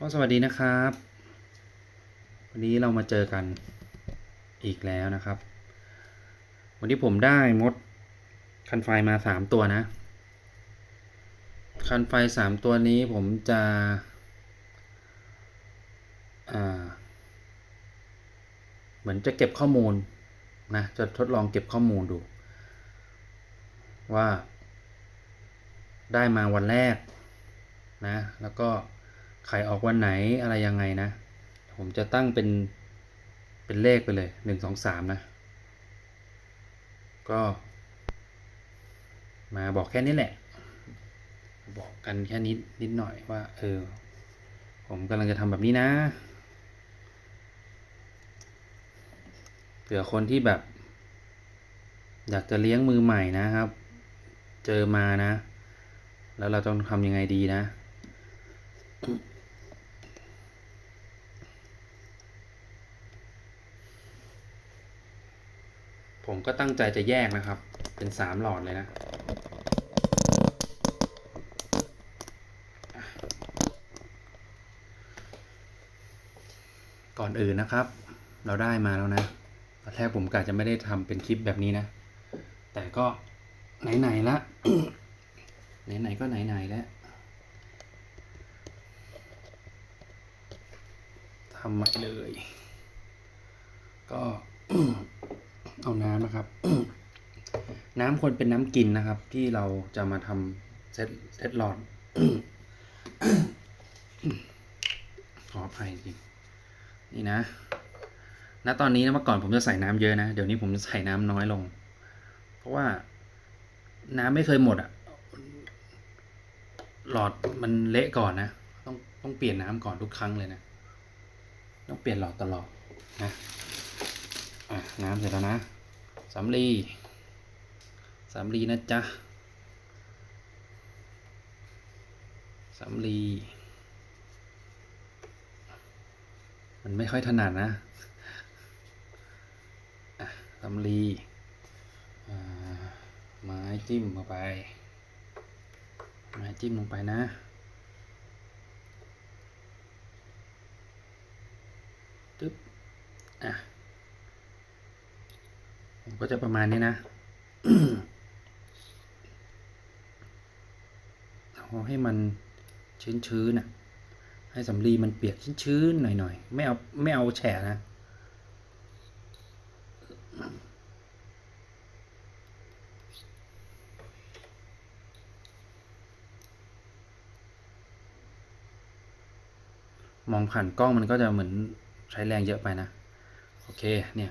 ก็สวัสดีนะครับ วันนี้เรามาเจอกันอีกแล้วนะครับ วันนี้ผมได้มดคันไฟมาสามตัวนะ คันไฟสามตัวนี้ผมจะเหมือนจะเก็บข้อมูลนะ จะทดลองเก็บข้อมูลดู ว่า ได้มาวันแรกนะ แล้วก็ ไข่ออกวันไหนอะไรยังไงนะ ผมจะตั้งเป็นเป็นเลขไปเลยหนึ่งสองสามนะ ก็ มาบอกแค่นี้แหละ บอกกันแค่นิดนิดหน่อยว่า เออ ผมกำลังจะทำแบบนี้นะเผื่อคนที่แบบ อยากจะเลี้ยงมือใหม่นะครับ เจอมานะ แล้วเราต้องทำยังไงดีนะ ผมก็ตั้งใจจะแยกนะครับ เป็นสามหลอดเลยนะ ก่อนอื่นนะครับ เราได้มาแล้วนะตอนแรกผมกะจะไม่ได้ทำเป็นคลิปแบบนี้นะ แต่ก็ไหนๆละไหนๆก็ไหนๆแล้วทำใหม่เลย ก็ เอาน้ำนะครับ น้ำควรเป็นน้ำกินนะครับ ที่เราจะมาทำเซตเซตหลอดขออภัยจริงนี่นะณตอนนี้นะเมื่อก่อนผมจะใส่น้ำเยอะนะ เดี๋ยวนี้ผมจะใส่น้ำน้อยลง เพราะว่าน้ำไม่เคยหมดอะหลอดมันเละก่อนนะ ต้องต้องเปลี่ยนน้ำก่อนทุกครั้งเลยนะ ต้องเปลี่ยนหลอดตลอดนะ อะ น้ำเสร็จแล้วนะ สำลีสำลีนะจ๊ะสำลี มันไม่ค่อยถนัดนะสำลีไม้จิ้มลงไป ไม้จิ้มลงไปนะตึ๊บอะ ก็จะประมาณนี้นะเอาให้มันชื้นๆน่ะให้สำลีมันเปียกชื้นๆหน่อยๆ ไม่เอาไม่เอาแฉะนะมองผ่านกล้องมันก็จะเหมือนใช้แรงเยอะไปนะ โอเคเนี่ย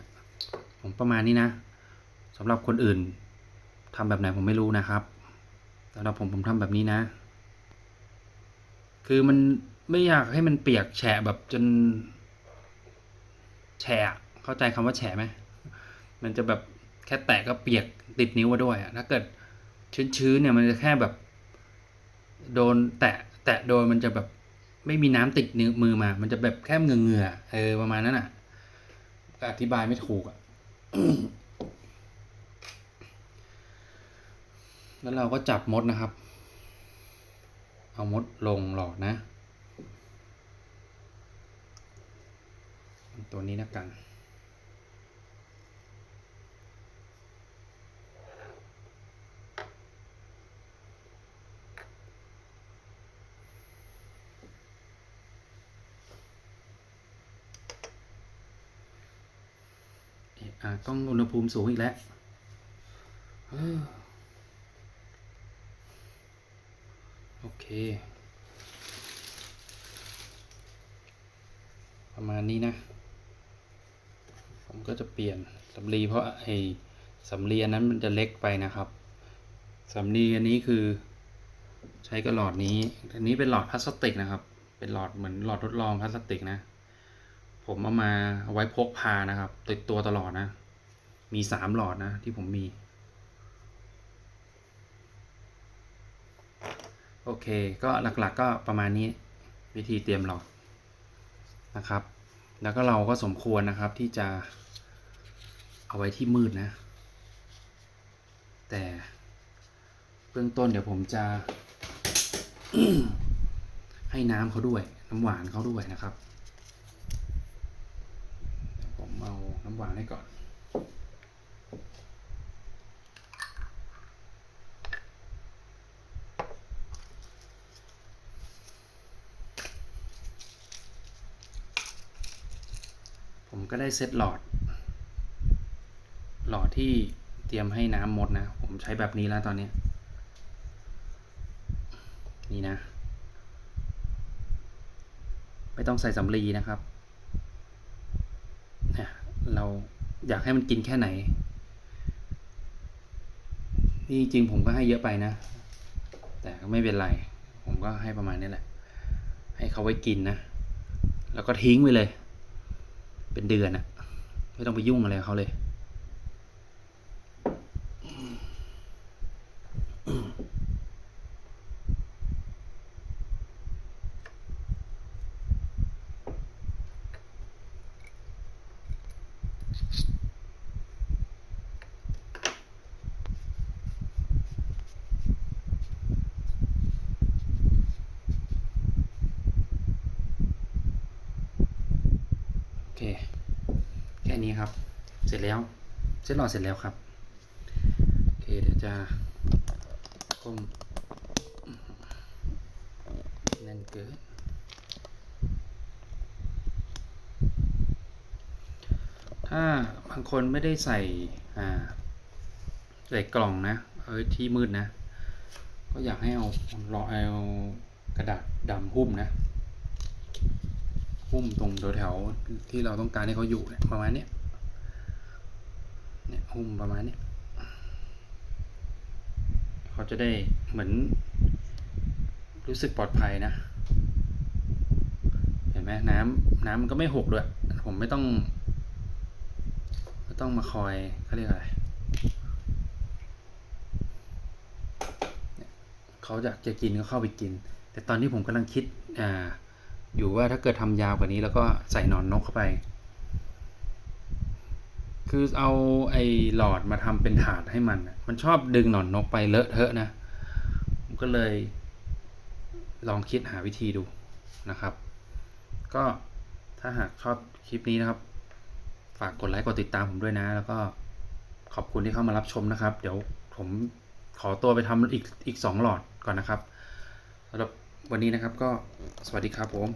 ผมประมาณนี้นะสำหรับคนอื่นทำแบบไหนผมไม่รู้นะครับสำหรับผมผมทำแบบนี้นะ คือมันไม่อยากให้มันเปียกแฉะแบบจนแฉะเข้าใจคำว่าแฉะไหมมันจะแบบแค่แตะก็เปียกติดนิ้วมาด้วยอะถ้าเกิดชื้นๆเนี่ยมันจะแค่แบบ โดนแตะแตะโดนมันจะแบบไม่มีน้ำติดนิ้วมือมา มันจะแบบแค่เหงื่อเออประมาณนั้นอะ อธิบายไม่ถูกอะ แล้วเราก็จับมดนะครับ เอามดลงหลอดนะ ตัวนี้นะกัน ต้องอุณหภูมิสูงอีกแล้วโอเค ประมาณนี้นะ ผมก็จะเปลี่ยนสำลีเพราะไอ้สำลีอันนั้นมันจะเล็กไปนะครับสำลีอันนี้คือใช้กับหลอดนี้ อันนี้เป็นหลอดพลาสติกนะครับ เป็นหลอดเหมือนหลอดทดลองพลาสติกนะ ผมเอามาเอาไว้พกพานะครับ ติดตัวตลอดนะ มีสามหลอดนะที่ผมมี โอเค ก็หลักๆก็ประมาณนี้วิธีเตรียมหลอดนะครับ แล้วก็เราก็สมควรนะครับที่จะเอาไว้ที่มืดนะ แต่เบื้องต้นเดี๋ยวผมจะให้น้ำเขาด้วย น้ำหวานเขาด้วยนะครับเดี๋ยวผมเอา น้ำหวานให้ก่อน ผมก็ได้เซตหลอด หลอดที่เตรียมให้น้ำหมดนะ ผมใช้แบบนี้แล้วตอนนี้ นี่นะ ไม่ต้องใส่สำลีนะครับ เราอยากให้มันกินแค่ไหน นี่จริงผมก็ให้เยอะไปนะ แต่ก็ไม่เป็นไร ผมก็ให้ประมาณนี้แหละ ให้เขาไว้กินนะ แล้วก็ทิ้งไปเลย เป็นเดือนอะไม่ต้องไปยุ่งอะไรเขาเลย ค่นี้ครับ เสร็จแล้วเสร็จหลอดเสร็จแล้วครับโอเคเดี๋ยวจะก้มแน่นเกินถ้าบางคนไม่ได้ใส่อ่าใส่กล่องนะเอ้ยที่มืดนะ ก็อยากให้เอารอเอากระดาษดำหุ้มนะ หุ้มตรงแถวๆที่เราต้องการให้เขาอยู่เนี่ยประมาณเนี้ยเนี่ยหุ้มประมาณเนี้ยเขาจะได้เหมือน รู้สึกปลอดภัยนะ เห็นไหมน้ำน้ำมันก็ไม่หกด้วย ผมไม่ต้องไม่ต้องมาคอยเขาเรียกอะไรเขาอยากจะกินก็เข้าไปกิน แต่ตอนนี้ผมกำลังคิดอ่า อยู่ว่าถ้าเกิดทำยาวกว่านี้แล้วก็ใส่หนอนนกเข้าไป คือเอาไอ้หลอดมาทำเป็นถาดให้มัน มันชอบดึงหนอนนกไปเลอะเทอะนะผมก็เลยลองคิดหาวิธีดูนะครับ ก็ถ้าหากชอบคลิปนี้นะครับ ฝากกดไลค์กดติดตามผมด้วยนะ แล้วก็ขอบคุณที่เข้ามารับชมนะครับ เดี๋ยวผมขอตัวไปทำอีกอีกสองหลอดก่อนนะครับสำหรับ วันนี้นะครับก็สวัสดีครับผม